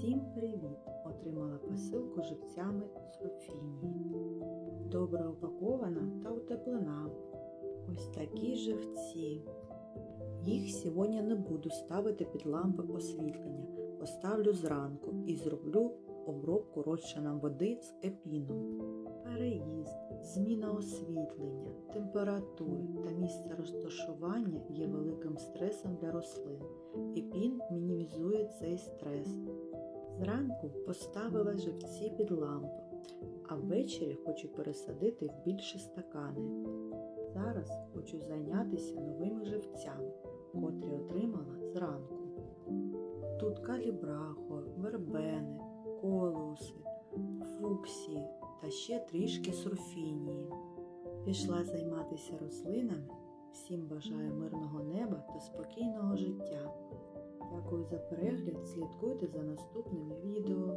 Всім привіт! Отримала посилку живцями з Руфінії. Добре упакована та утеплена. Ось такі живці. Їх сьогодні не буду ставити під лампи освітлення. Поставлю зранку і зроблю обробку розчином води з епіном. Переїзд, зміна освітлення, температури та місце розташування є великим стресом для рослин. Епін мінімізує цей стрес. Зранку поставила живці під лампу, а ввечері хочу пересадити в більші стакани. Зараз хочу зайнятися новими живцями, котрі отримала зранку. Тут калібрахо, вербени, колеуси, фуксії та ще трішки сурфінії. Пішла займатися рослинами. Всім бажаю мирного неба та спокійного життя. Дякую за перегляд, слідкуйте за наступними відео.